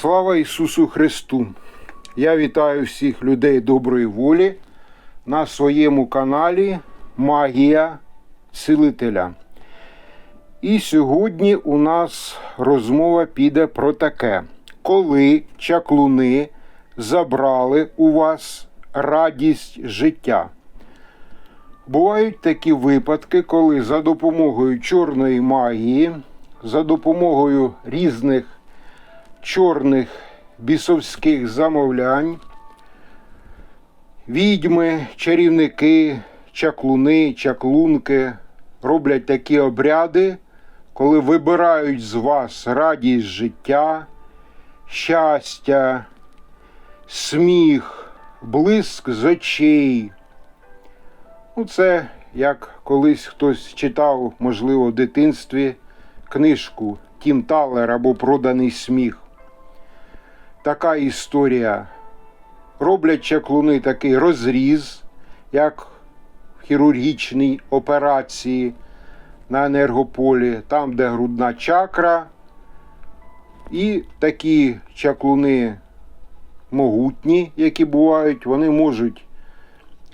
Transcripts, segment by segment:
Слава Ісусу Христу! Я вітаю всіх людей доброї волі на своєму каналі Магія Цілителя. І сьогодні у нас розмова піде про таке, коли чаклуни забрали у вас радість життя. Бувають такі випадки, коли за допомогою чорної магії, за допомогою різних чорних бісовських замовлянь, відьми, чарівники, чаклуни, чаклунки роблять такі обряди, коли вибирають з вас радість життя, щастя, сміх, блиск з очей. Ну, це як колись хтось читав, можливо, в дитинстві книжку Тім Талер або Проданий сміх. Така історія. Роблять чаклуни такий розріз, як в хірургічній операції на енергополі, там, де грудна чакра. І такі чаклуни могутні, які бувають, вони можуть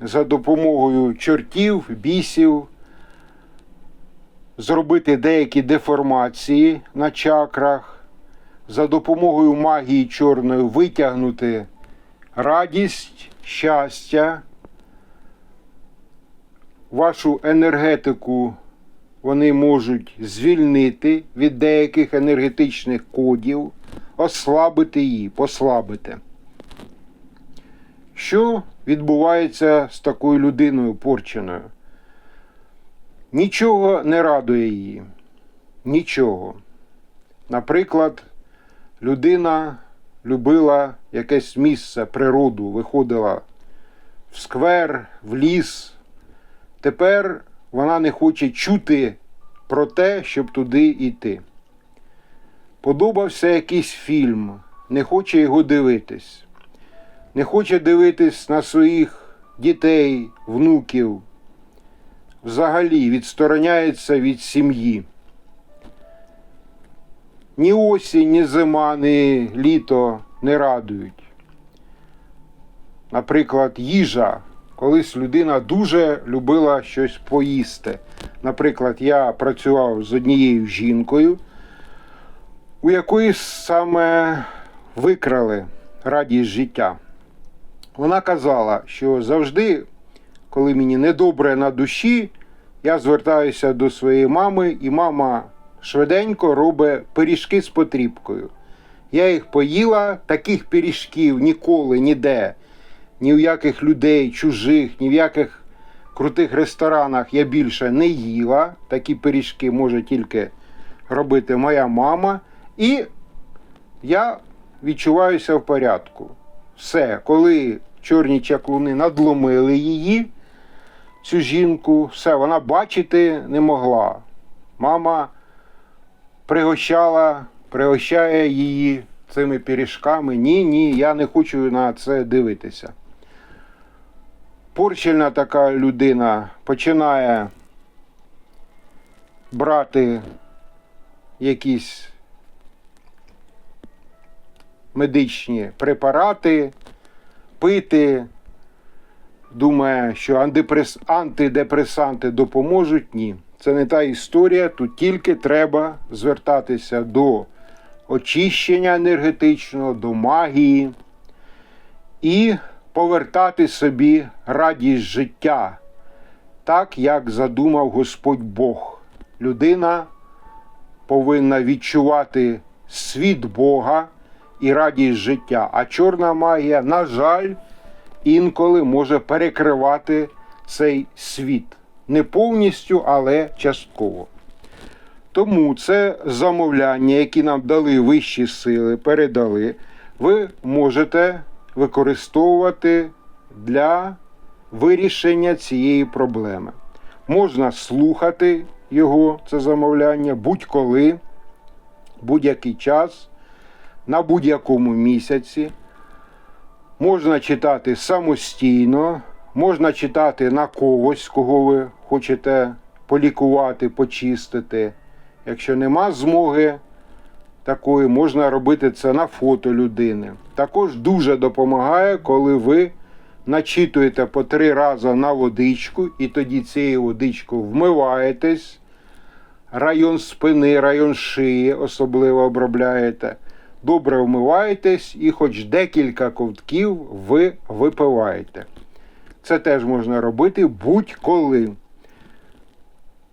за допомогою чортів, бісів зробити деякі деформації на чакрах, за допомогою магії чорної витягнути радість, щастя, вашу енергетику вони можуть звільнити від деяких енергетичних кодів, ослабити її, послабити. Що відбувається з такою людиною порченою? Нічого не радує її. Нічого. Наприклад, людина любила якесь місце, природу, виходила в сквер, в ліс. Тепер вона не хоче чути про те, щоб туди йти. Подобався якийсь фільм, не хоче його дивитись, не хоче дивитись на своїх дітей, внуків, взагалі відстороняється від сім'ї. Ні осінь, ні зима, ні літо не радують. Наприклад, їжа. Колись людина дуже любила щось поїсти. Наприклад, я працював з однією жінкою, у якої саме викрали радість життя. Вона казала, що завжди, коли мені недобре на душі, я звертаюся до своєї мами, і мама швиденько робить пиріжки з потрібкою. Я їх поїла, таких пиріжків ніколи, ніде, ні в яких людей, чужих, ні в яких крутих ресторанах я більше не їла. Такі пиріжки може тільки робити моя мама. І я відчуваюся в порядку. Все, коли чорні чаклуни надломили її, цю жінку, все, вона бачити не могла. Мама пригощала, пригощає її цими пиріжками. Ні, ні, я не хочу на це дивитися. Порчельна така людина починає брати якісь медичні препарати, пити, думає, що антидепресанти допоможуть. Ні. Це не та історія. Тут тільки треба звертатися до очищення енергетичного, до магії і повертати собі радість життя, так як задумав Господь Бог. Людина повинна відчувати світ Бога і радість життя. А чорна магія, на жаль, інколи може перекривати цей світ. Не повністю, але частково. Тому це замовляння, які нам дали вищі сили, передали, ви можете використовувати для вирішення цієї проблеми. Можна слухати його, це замовляння, будь-коли, будь-який час, на будь-якому місяці. Можна читати самостійно, можна читати на когось, кого ви хочете полікувати, почистити. Якщо нема змоги такої, можна робити це на фото людини. Також дуже допомагає, коли ви начитуєте по три рази на водичку, і тоді цією водичкою вмиваєтесь. Район спини, район шиї особливо обробляєте. Добре вмиваєтесь і хоч декілька ковтків ви випиваєте. Це теж можна робити будь-коли.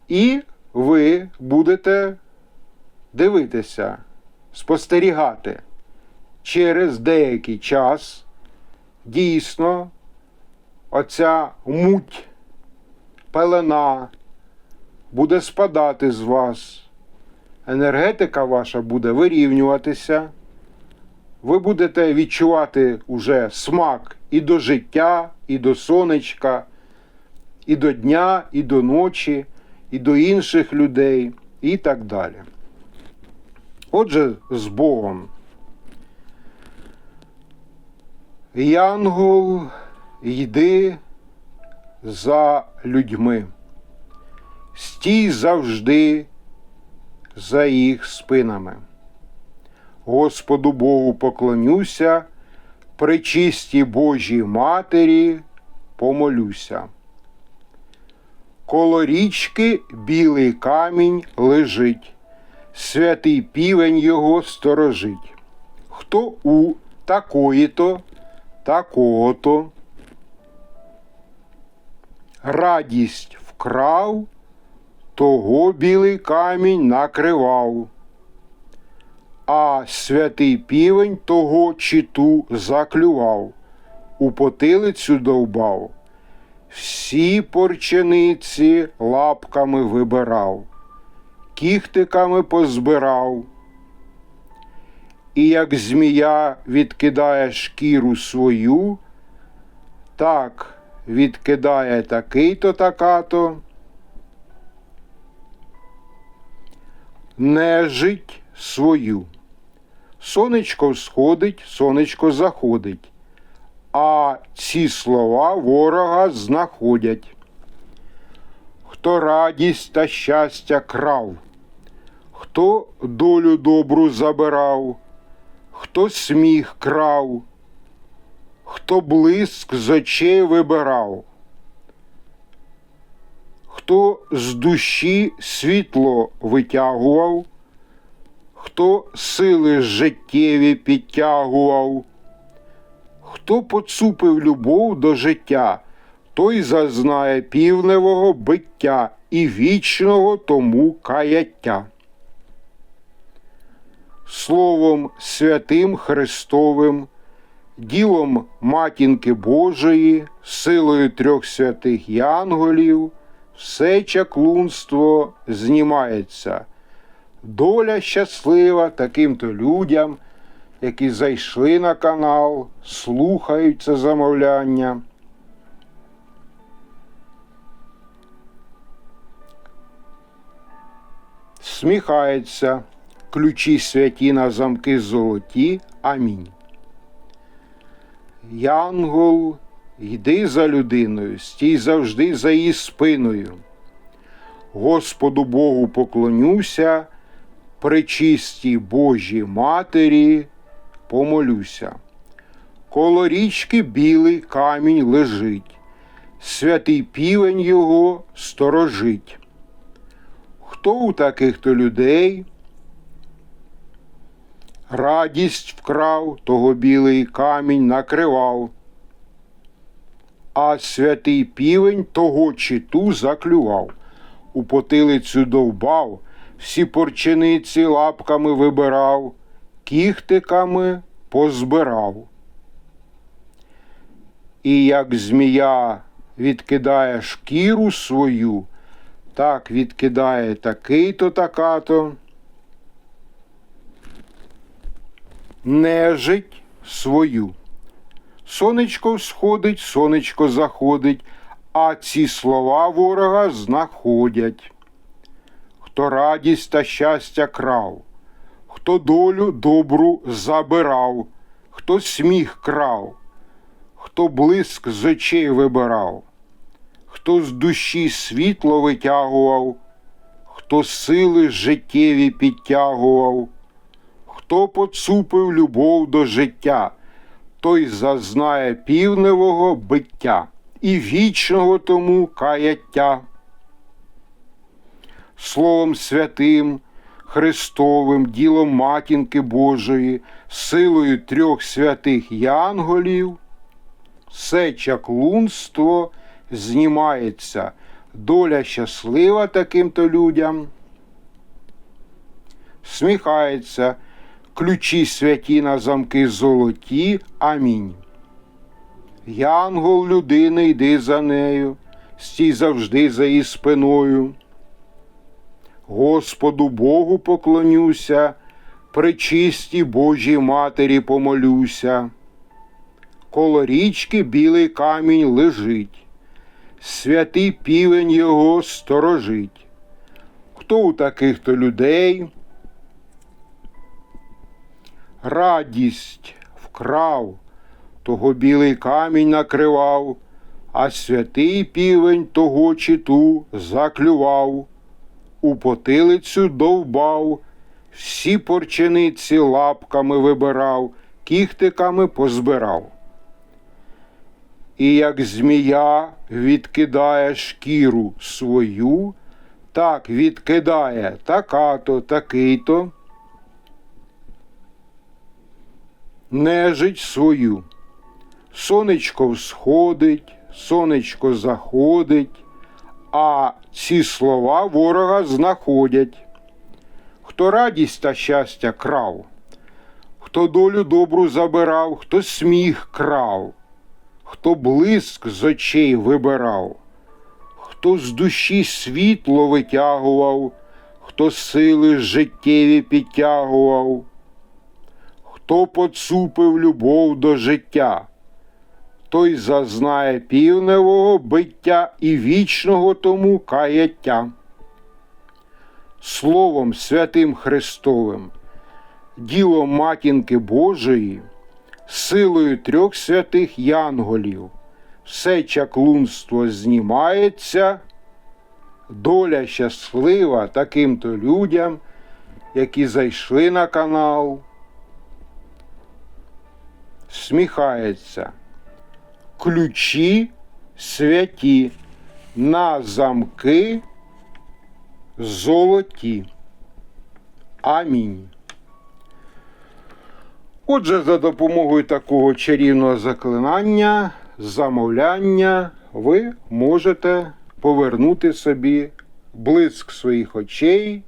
І ви будете дивитися, спостерігати через деякий час дійсно оця муть, пелена буде спадати з вас. Енергетика ваша буде вирівнюватися. Ви будете відчувати уже смак і до життя, і до сонечка, і до дня, і до ночі, і до інших людей, і так далі. Отже, з Богом. Янгол, йди за людьми. Стій завжди за їх спинами. Господу Богу поклонюся, при чистій Божій Матері помолюся. Коло річки білий камінь лежить, святий півень його сторожить. Хто у такої-то, такого-то радість вкрав, того білий камінь накривав, а святий півень того читу заклював, у потилицю довбав, всі порчениці лапками вибирав, кіхтиками позбирав. І як змія відкидає шкіру свою, так відкидає такий-то така-то. нежить свою. Сонечко всходить, сонечко заходить, а ці слова ворога знаходять. Хто радість та щастя крав, хто долю добру забирав, хто сміх крав, хто блиск з очей вибирав, хто з душі світло витягував, хто сили життєві підтягував, хто поцупив любов до життя, той зазнає півневого биття і вічного тому каяття. Словом святим Христовим, ділом матінки Божої, силою трьох святих янголів все чаклунство знімається. Доля щаслива таким-то людям, які зайшли на канал, слухають це замовляння. Сміхається, ключі святі на замки золоті. Амінь. Янгол Йди за людиною, стій завжди за її спиною. Господу Богу поклонюся, причистій Божій Матері помолюся. Коло річки білий камінь лежить, святий півень його сторожить. Хто у таких то людей? Радість вкрав, того білий камінь накривав а святий півень того читу заклював, у потилицю довбав, всі порчениці лапками вибирав, кіхтиками позбирав. І як змія відкидає шкіру свою, так відкидає такий-то така-то, нежить свою. Сонечко сходить, сонечко заходить, а ці слова ворога знаходять. Хто радість та щастя крав, хто долю добру забирав, хто сміх крав, хто блиск з очей вибирав, хто з душі світло витягував, хто сили життєві підтягував, Хто поцупив любов до життя, той зазнає півневого биття і вічного тому каяття. Словом святим, Христовим, ділом матінки Божої, силою трьох святих янголів, все чаклунство знімається, доля щаслива таким-то людям. Сміхається, ключі святі на замки золоті. Амінь. Янгол людини, йди за нею, стій завжди за її спиною. Господу Богу поклонюся, причистій Божій Матері помолюся. Коло річки білий камінь лежить, святий півень його сторожить. Хто у таких то людей? Радість вкрав, того білий камінь накривав, а святий півень того читу заклював, у потилицю довбав, всі порчениці лапками вибирав, кіхтиками позбирав. І як змія відкидає шкіру свою, так відкидає така-то, такий-то. нежить свою. Сонечко всходить, сонечко заходить, а ці слова ворога знаходять. Хто радість та щастя крав, хто долю добру забирав, хто сміх крав, хто блиск з очей вибирав, хто з душі світло витягував, хто сили життєві підтягував? Хто поцупив любов до життя, той зазнає півневого биття і вічного тому каяття. Словом святим Христовим, ділом матінки Божої, силою трьох святих янголів, все чаклунство знімається, доля щаслива таким-то людям, які зайшли на канал сміхається. Ключі святі на замки золоті. Амінь. Отже, за допомогою такого чарівного заклинання, замовляння, ви можете повернути собі блиск своїх очей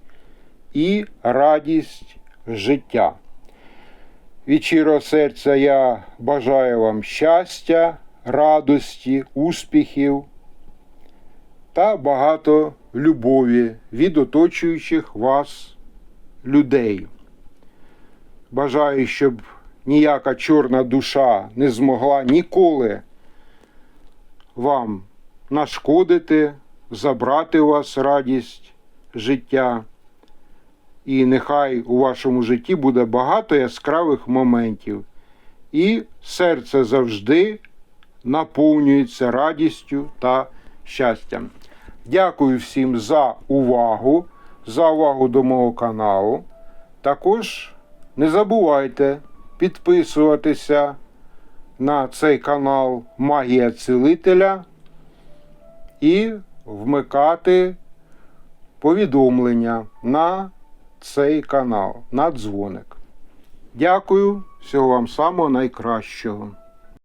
і радість життя. Від щирого серця я бажаю вам щастя, радості, успіхів та багато любові від оточуючих вас людей. Бажаю, щоб ніяка чорна душа не змогла ніколи вам нашкодити, забрати у вас радість життя. І нехай у вашому житті буде багато яскравих моментів. І серце завжди наповнюється радістю та щастям. Дякую всім за увагу, за увагу до мого каналу. Також не забувайте підписуватися на цей канал Магія Цілителя і вмикати повідомлення на цей канал на дзвоник. Дякую, всього вам самого найкращого.